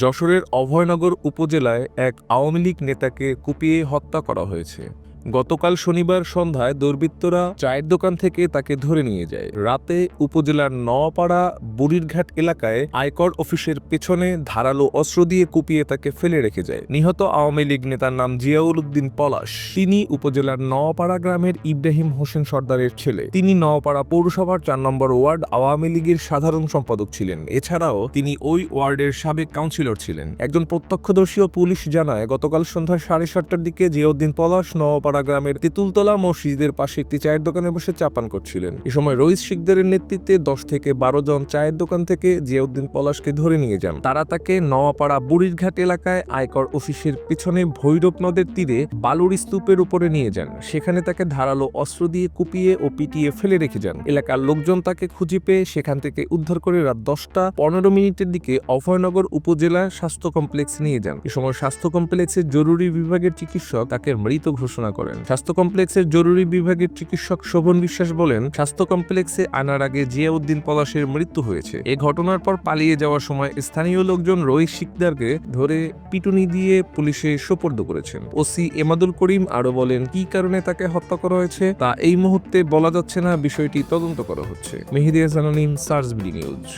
যশোরের অভয়নগর উপজেলায় এক আওয়ামী লীগ নেতাকে কুপিয়ে হত্যা করা হয়েছে। গতকাল শনিবার সন্ধ্যায় দুর্বৃত্তরা চায়ের দোকান থেকে তাকে ধরে নিয়ে যায়। রাতে উপজেলার নওয়াপাড়া বুড়িরঘাট এলাকায় আয়কর অফিসের পেছনে ধারালো অস্ত্র দিয়ে কুপিয়ে তাকে ফেলে রেখে যায়। নিহত আওয়ামী লীগ নেতার নাম জিয়াউল উদ্দিন পলাশ। তিনি উপজেলার নওয়াপাড়া গ্রামের ইব্রাহিম হোসেন সর্দারের ছেলে। তিনি নওয়াপাড়া পৌরসভার চার নম্বর ওয়ার্ড আওয়ামী লীগের সাধারণ সম্পাদক ছিলেন। এছাড়াও তিনি ওই ওয়ার্ডের সাবেক কাউন্সিলর ছিলেন। একজন প্রত্যক্ষদর্শী ও পুলিশ জানায়, গতকাল সন্ধ্যা সাড়ে সাতটার দিকে জিয়াউদ্দিন পলাশ নওয়াপাড়া গ্রামের তেঁতুলতলা মসজিদের পাশে একটি চায়ের দোকানে বসে চাপান করছিলেন। এ সময় রইস শিকদারের নেতৃত্বে দশ থেকে বারো জন চায়ের দোকান থেকে জিয়াউদ্দিন পলাশকে ধরে নিয়ে যান। তারা তাকে নওয়াপাড়া বুড়িরঘাট এলাকায় আয়কর অফিসের পিছনে ভৈরব নদের তীরে বালুর স্তূপের উপরে নিয়ে যান। সেখানে তাকে ধারালো অস্ত্র দিয়ে কুপিয়ে ও পিটিয়ে ফেলে রেখে যান। এলাকার লোকজন তাকে খুঁজে পেয়ে সেখান থেকে উদ্ধার করে রাত দশটা পনেরো মিনিটের দিকে অভয়নগর উপজেলা স্বাস্থ্য কমপ্লেক্স নিয়ে যান। এ সময় স্বাস্থ্য কমপ্লেক্সের জরুরি বিভাগের চিকিৎসক তাকে মৃত ঘোষণা করেন। স্বাস্থ্য কমপ্লেক্সের জরুরি বিভাগের চিকিৎসক শোভন বিশ্বাস বলেন, স্বাস্থ্য কমপ্লেক্সে আনার আগে জিয়াউদ্দিন পলাশের মৃত্যু হয়েছে। এ ঘটনার পর পালিয়ে যাওয়ার সময় স্থানীয় লোকজন রোহিত শিকদারকে ধরে পিটুনি দিয়ে পুলিশে সোপর্দ করেছেন। ওসি এমাদুল করিম আরও বলেন, কি কারণে তাকে হত্যা করা হয়েছে তা এই মুহূর্তে বলা যাচ্ছে না, বিষয়টি তদন্ত করা হচ্ছে। মেহেদিয়া জানানিম সার্চ বিডি নিউজ।